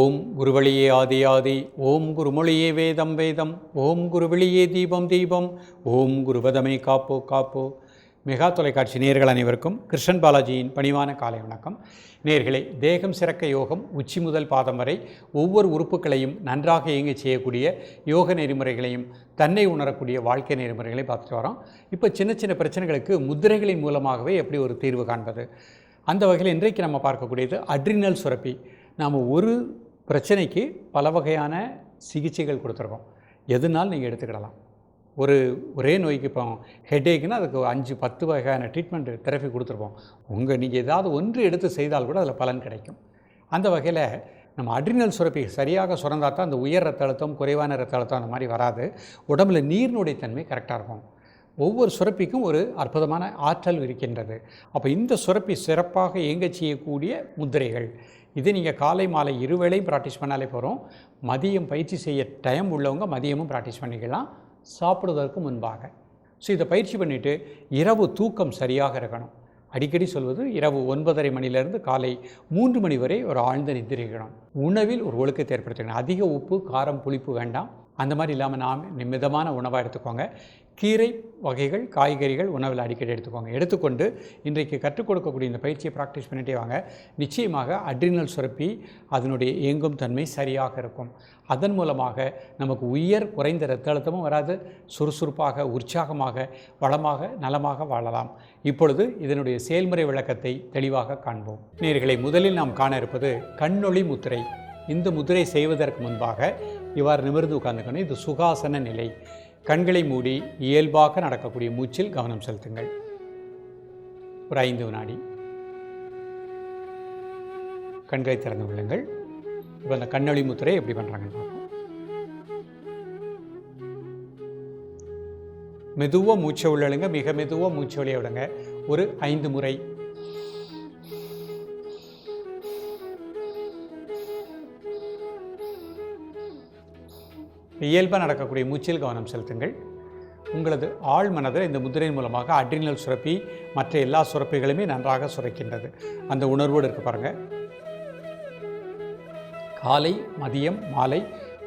ஓம் குருவழியே ஆதி ஆதி ஓம் குருமொழியே வேதம் வேதம் ஓம் குருவெளியே தீபம் தீபம் ஓம் குருவதமே காப்போ காப்போ. மெகா தொலைக்காட்சி நேர்கள் அனைவருக்கும் கிருஷ்ணன் பாலாஜியின் பணிவான காலை வணக்கம். நேர்களே தேகம் சிறக்க யோகம் உச்சி முதல் பாதம் வரை ஒவ்வொரு உறுப்புகளையும் நன்றாக இயங்கச் செய்யக்கூடிய யோக நெறிமுறைகளையும் தன்னை உணரக்கூடிய வாழ்க்கை நெறிமுறைகளையும் பார்த்துட்டு வரோம். இப்போ சின்ன சின்ன பிரச்சனைகளுக்கு முத்திரைகளின் மூலமாகவே எப்படி ஒரு தீர்வு காண்பது? அந்த வகையில் இன்றைக்கு நம்ம பார்க்கக்கூடியது அட்ரினல் சுரப்பி. நாம் ஒரு பிரச்சனைக்கு பல வகையான சிகிச்சைகள் கொடுத்துருக்கோம். எதுனாலும் நீங்கள் எடுத்துக்கிடலாம். ஒரு ஒரே நோய்க்கு இப்போ ஹெட்டேக்குன்னா அதுக்கு அஞ்சு பத்து வகையான ட்ரீட்மெண்ட் தெரப்பி கொடுத்துருப்போம். உங்கள் நீங்கள் ஏதாவது ஒன்று எடுத்து செய்தால் கூட அதில் பலன் கிடைக்கும். அந்த வகையில் நம்ம அட்ரினல் சுரப்பி சரியாக சுரந்தா தான் அந்த உயர் ரத்த அழுத்தம் குறைவான ரத்த அழுத்தம் அந்த மாதிரி வராது. உடம்புல நீர்னுடைய தன்மை கரெக்டாக இருக்கும். ஒவ்வொரு சுரப்பிக்கும் ஒரு அற்புதமான ஆற்றல் இருக்கின்றது. அப்போ இந்த சுரப்பி சிறப்பாக இயங்க செய்யக்கூடிய முத்திரைகள் இது நீங்கள் காலை மாலை இருவேளையும் ப்ராக்டிஸ் பண்ணாலே போகிறோம் மதியம் பயிற்சி செய்ய டைம் உள்ளவங்க மதியமும் ப்ராக்டிஸ் பண்ணிக்கலாம். சாப்பிடுவதற்கு முன்பாக. ஸோ இதை பயிற்சி பண்ணிவிட்டு இரவு தூக்கம் சரியாக இருக்கணும். அடிக்கடி சொல்வது இரவு ஒன்பதரை மணிலேருந்து காலை மூன்று மணி வரை ஒரு ஆழ்ந்த நித்திரிக்கணும் உணவில் ஒரு ஒழுக்கத்தை ஏற்படுத்திக்கணும். அதிக உப்பு காரம் புளிப்பு வேண்டாம். அந்த மாதிரி இல்லாமல் நாம் மிதமான உணவாக எடுத்துக்கோங்க. கீரை வகைகள் காய்கறிகள் உணவில் அடிக்கடி எடுத்துக்கோங்க. எடுத்துக்கொண்டு இன்றைக்கு கற்றுக் கொடுக்கக்கூடிய இந்த பயிற்சியை ப்ராக்டிஸ் பண்ணிட்டே வாங்க. நிச்சயமாக அட்ரினல் சுரப்பி அதனுடைய இயங்கும் தன்மை சரியாக இருக்கும். அதன் மூலமாக நமக்கு உயர் குறைந்த இரத்த அழுத்தமும் வராது. சுறுசுறுப்பாக உற்சாகமாக வளமாக நலமாக வாழலாம். இப்பொழுது இதனுடைய செயல்முறை விளக்கத்தை தெளிவாக காண்போம். நேர்களை முதலில் நாம் காண இருப்பது கண்ணொளி முத்திரை. இந்த முதிரை செய்வதற்கு முன்பாக இவ்வாறு நிமிர்ந்து உட்கார்ந்துக்கணும் இது சுகாசன நிலை. கண்களை மூடி இயல்பாக நடக்கக்கூடிய மூச்சில் கவனம் செலுத்துங்கள். ஒரு ஐந்து வினாடி. கண்களை திறந்து கொள்ளுங்கள். இப்போ அந்த கண்ணொளி முத்திரை எப்படி பண்ணுறாங்கன்னு பார்ப்போம். மெதுவாக மூச்சை உள்ளழுங்க மிக மெதுவாக மூச்சை வெளியே விடுங்க. ஒரு ஐந்து முறை இயல்பாக நடக்கக்கூடிய மூச்சில் கவனம் செலுத்துங்கள். உங்களது ஆழ் மனதில் இந்த முதிரையின் மூலமாக அட்ரினல் சுரப்பி மற்ற எல்லா சுரப்பிகளுமே நன்றாக சுரக்கின்றது. அந்த உணர்வோடு இருக்க பாருங்கள் காலை மதியம் மாலை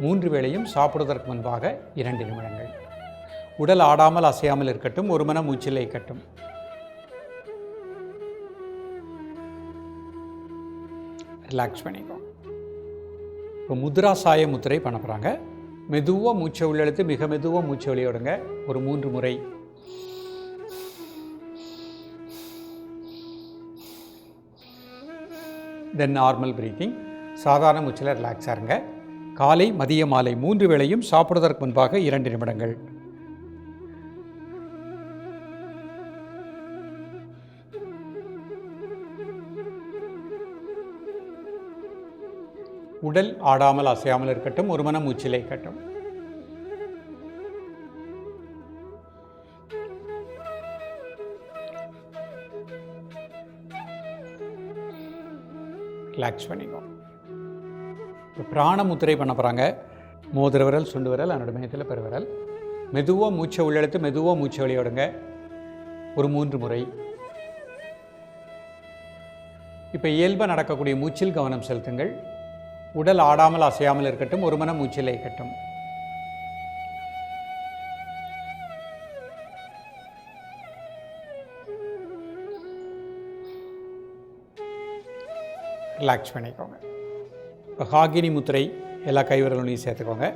மூன்று வேளையும் சாப்பிடுவதற்கு முன்பாக இரண்டு நிமிடங்கள். உடல் ஆடாமல் அசையாமல் இருக்கட்டும் ஒரு மன மூச்சில் இருக்கட்டும் ரிலாக்ஸ் பண்ணிக்கோ. இப்போ முத்ரா சாய முத்திரை பண்ண போகிறாங்க மெதுவாக மூச்சை உள்ளெழுத்து மிக மெதுவாக மூச்சை வெளியோடுங்க ஒரு மூன்று முறை. தென் நார்மல் பிரீத்திங் சாதாரண மூச்சில் ரிலாக்ஸாக இருங்க. காலை மதிய மாலை மூன்று வேளையும் சாப்பிடுவதற்கு முன்பாக இரண்டு நிமிடங்கள். உடல் ஆடாமல் அசையாமல் இருக்கட்டும் ஒரு மன மூச்சிலே இருக்கட்டும். ரிலாக்ஸ் பண்ணிக்கோ இப்போ பிராண முத்திரை பண்ண போகிறாங்க மோதிர விரல் சுண்டு விரல் அதனோட மையத்தில் பெருவிரல் மெதுவாக மூச்சை உள்ளெடுத்து மெதுவாக மூச்சை வெளியோடுங்க ஒரு மூன்று முறை. இப்போ இயல்பாக நடக்கக்கூடிய மூச்சில் கவனம் செலுத்துங்கள். உடல் ஆடாமல் அசையாமல் இருக்கட்டும் ஒரு மனம் மூச்சில் இருக்கட்டும். ரிலாக்ஸ் பண்ணிக்கோங்க. இப்போ ஹாகினி முத்திரை எல்லா கைவிரலையும் சேர்த்துக்கோங்க.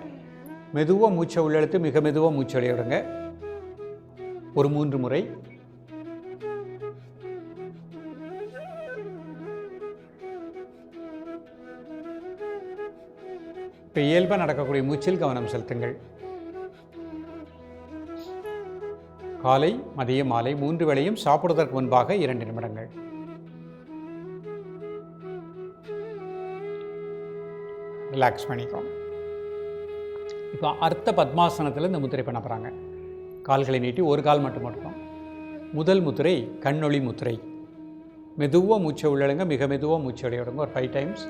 மெதுவாக மூச்சை உள்ளெழுத்து மிக மெதுவாக மூச்சு விடுங்க ஒரு மூன்று முறை. இப்போ இயல்பாக நடக்கக்கூடிய மூச்சில் கவனம் செலுத்துங்கள். காலை மதியம் மாலை மூன்று வேளையும் சாப்பிடுவதற்கு முன்பாக இரண்டு நிமிடங்கள். ரிலாக்ஸ் பண்ணிக்கோங்க இப்போ அர்த்த பத்மாசனத்தில் இந்த முத்திரை பண்ண போகிறாங்க கால்களை நீட்டி ஒரு கால் மட்டும் மட்டும் முதல் முத்திரை கண்ணொளி முத்திரை. மெதுவாக மூச்சை உள்ளடங்க மிக மெதுவாக மூச்சை விடுங்க ஒரு ஃபைவ் டைம்ஸ்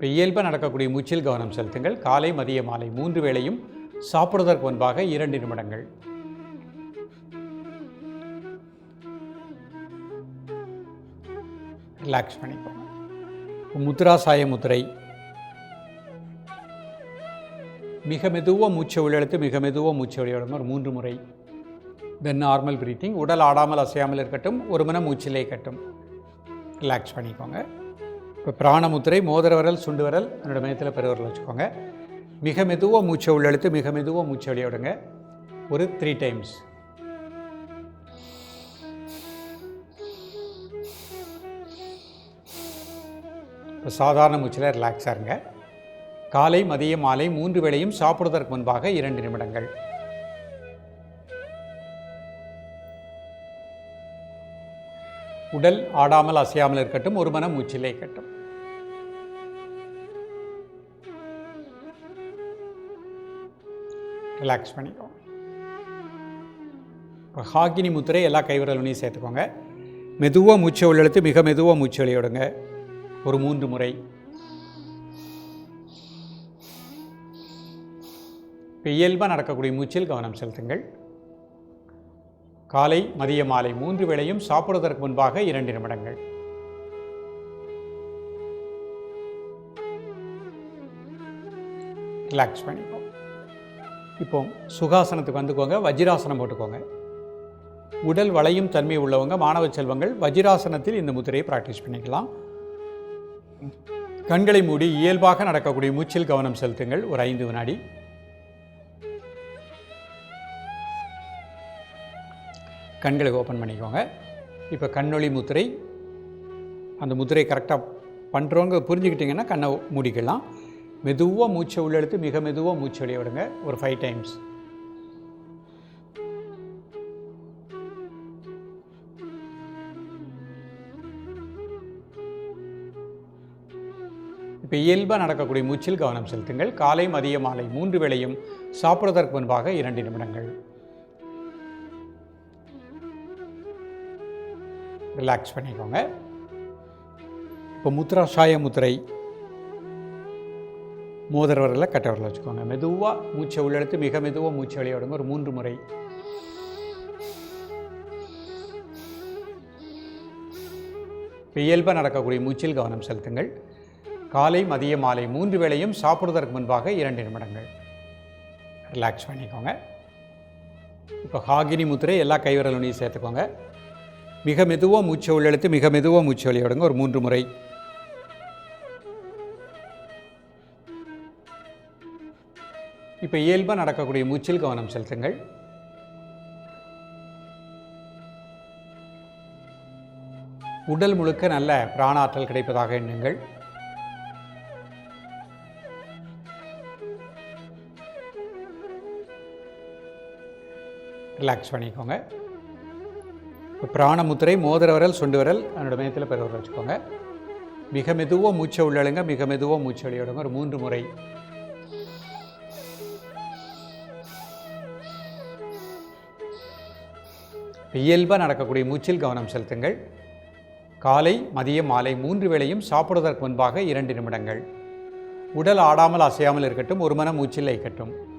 இப்போ இயல்பாக நடக்கக்கூடிய மூச்சில் கவனம் செலுத்துங்கள். காலை மதிய மாலை மூன்று வேளையும் சாப்பிடுவதற்கு முன்பாக இரண்டு நிமிடங்கள். ரிலாக்ஸ் பண்ணிக்கோங்க. முத்ராசாய முத்திரை. மிக மெதுவாக மூச்சை உள்ளெழுத்து மிக மெதுவாக மூச்சை வெளியிடும். ஒரு மூன்று முறை. தென் நார்மல் பிரீத்திங் உடல் ஆடாமல் அசையாமல் இருக்கட்டும். ஒரு மன மூச்சிலே கட்டும் ரிலாக்ஸ் பண்ணிக்கோங்க. இப்போ பிராணமுத்திரை மோதிர விரல் சுண்டு வரல் என்னோடய மையத்தில் பெருவரல் வச்சுக்கோங்க. மிக மெதுவாக மூச்சை உள்ளெழுத்து மிக மெதுவாக மூச்சை வெளியே விடுங்க ஒரு த்ரீ டைம்ஸ் இப்போ சாதாரண மூச்சில் ரிலாக்ஸாக இருங்க. காலை மதியம் மாலை மூன்று வேளையும் சாப்பிடுவதற்கு முன்பாக இரண்டு நிமிடங்கள். உடல் ஆடாமல் அசையாமல் இருக்கட்டும் ஒரு மன மூச்சிலே கட்டும் ரிலாக்ஸ் பண்ணிக்கோங்க இப்போ ஹாக்கினி முத்திரை எல்லா கைவிரலுனையும் சேர்த்துக்கோங்க. மெதுவாக மூச்சை உள்ளெழுத்து மிக மெதுவாக மூச்சு வெளியிடுங்க. ஒரு மூன்று முறை. இப்போ இயல்பாக நடக்கக்கூடிய மூச்சில் கவனம் செலுத்துங்கள். காலை மதிய மாலை மூன்று வேளையும் சாப்பிடுவதற்கு முன்பாக இரண்டு நிமிடங்கள். ரிலாக்ஸ் பண்ணிக்கோ இப்போ சுகாசனத்துக்கு வந்துக்கோங்க வஜ்ராசனம் போட்டுக்கோங்க. உடல் வளையும் தன்மை உள்ளவங்க மாணவ செல்வங்கள் வஜ்ராசனத்தில் இந்த முத்திரையை ப்ராக்டிஸ் பண்ணிக்கலாம். கண்களை மூடி இயல்பாக நடக்கக்கூடிய மூச்சில் கவனம் செலுத்துங்கள். ஒரு ஐந்து வினாடி. கண்களை ஓப்பன் பண்ணிக்கோங்க. இப்போ கண்ணொளி முத்திரை அந்த முத்திரை கரெக்டாக பண்ணுறவங்க புரிஞ்சுக்கிட்டிங்கன்னா கண்ணை மூடிக்கலாம். மெதுவாக மூச்சை உள்ளெடுத்து மிக மெதுவாக மூச்சு வெளியே விடுங்க. ஒரு ஃபைவ் டைம்ஸ் இப்போ இயல்பாக நடக்கக்கூடிய மூச்சில் கவனம் செலுத்துங்கள். காலை மதிய மாலை மூன்று வேளையும் சாப்பிடுவதற்கு முன்பாக இரண்டு நிமிடங்கள். ரிலாக்ஸ் பண்ணிக்கோங்க. இப்போ முத்ரா சாய முத்திரை மோதிரவரில் கட்டவரில் வச்சுக்கோங்க. மெதுவாக மூச்சை உள்ளெடுத்து மிக மெதுவாக மூச்சை வெளியே ஒரு மூன்று முறை. இப்போ இயல்பாக நடக்கக்கூடிய மூச்சில் கவனம் செலுத்துங்கள். காலை மதிய மாலை மூன்று வேளையும் சாப்பிடுவதற்கு முன்பாக இரண்டு நிமிடங்கள். ரிலாக்ஸ் பண்ணிக்கோங்க. இப்போ ஹாகினி முத்திரை எல்லா கைவிரலுனையும் சேர்த்துக்கோங்க. மிக மெதுவாக மூச்சை உள்ளெழுத்து மிக மெதுவாக மூச்சு வெளியிடுங்க ஒரு மூன்று முறை. இப்போ இயல்பாக நடக்கக்கூடிய மூச்சில் கவனம் செலுத்துங்கள். உடல் முழுக்க நல்ல பிராணாற்றல் கிடைப்பதாக எண்ணுங்கள். ரிலாக்ஸ் பண்ணிக்கோங்க. பிராணமுத்திரை மோதிர விரல் சுண்டு விரல் என்னோட மையத்தில் பெருவரல் வச்சுக்கோங்க. மிக மெதுவாக மூச்சை உள்ளழுங்க மிக மெதுவாக மூச்சை வெளியிடுங்க. ஒரு மூன்று முறை. இயல்பாக நடக்கக்கூடிய மூச்சில் கவனம் செலுத்துங்கள். காலை மதியம் மாலை மூன்று வேளையும் சாப்பிடுவதற்கு முன்பாக இரண்டு நிமிடங்கள். உடல் ஆடாமல் அசையாமல் இருக்கட்டும் ஒரு மன மூச்சில் ஐக்கட்டும்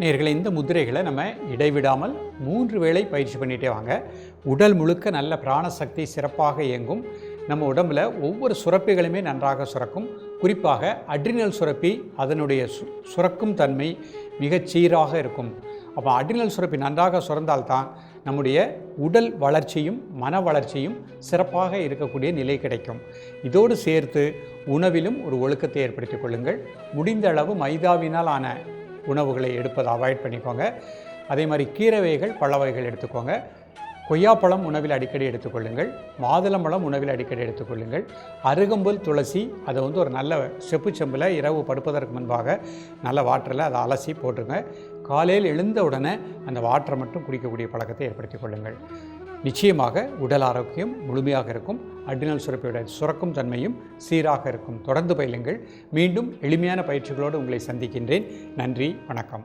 நேர்களை இந்த முதிரைகளை நம்ம இடைவிடாமல் மூன்று வேளை பயிற்சி பண்ணிகிட்டே வாங்க. உடல் முழுக்க நல்ல பிராணசக்தி சிறப்பாக இயங்கும். நம்ம உடம்பில் ஒவ்வொரு சுரப்பிகளுமே நன்றாக சுரக்கும். குறிப்பாக அட்ரினல் சுரப்பி அதனுடைய சு சுரக்கும் தன்மை மிகச் சீராக இருக்கும். அப்போ அட்ரினல் சுரப்பி நன்றாக சுரந்தால்தான் நம்முடைய உடல் வளர்ச்சியும் மன வளர்ச்சியும் சிறப்பாக இருக்கக்கூடிய நிலை கிடைக்கும். இதோடு சேர்த்து உணவிலும் ஒரு ஒழுக்கத்தை ஏற்படுத்திக் கொள்ளுங்கள். முடிந்த அளவு மைதாவினால் ஆன உணவுகளை எடுப்பதை அவாய்ட் பண்ணிக்கோங்க. அதே மாதிரி கீரை வகைகள் பழ வகைகள் எடுத்துக்கோங்க கொய்யாப்பழம் உணவில் அடிக்கடி எடுத்துக்கொள்ளுங்கள். மாதுளம்பழம் உணவில் அடிக்கடி எடுத்துக்கொள்ளுங்கள். அருகம்புல் துளசி அதை வந்து ஒரு நல்ல செப்பு செம்பில் இரவு படுப்பதற்கு முன்பாக நல்ல வாட்டரில் அதை அலசி போட்டுருங்க. காலையில் எழுந்த உடனே அந்த வாட்டரை மட்டும் குடிக்கக்கூடிய பழக்கத்தை ஏற்படுத்தி கொள்ளுங்கள். நிச்சயமாக உடல் ஆரோக்கியம் முழுமையாக இருக்கும். அட்ரினல் சுரப்பியோட சுரக்கும் தன்மையும் சீராக இருக்கும். தொடர்ந்து பயிலுங்கள். மீண்டும் எளிமையான பயிற்சிகளோடு உங்களை சந்திக்கின்றேன். நன்றி வணக்கம்.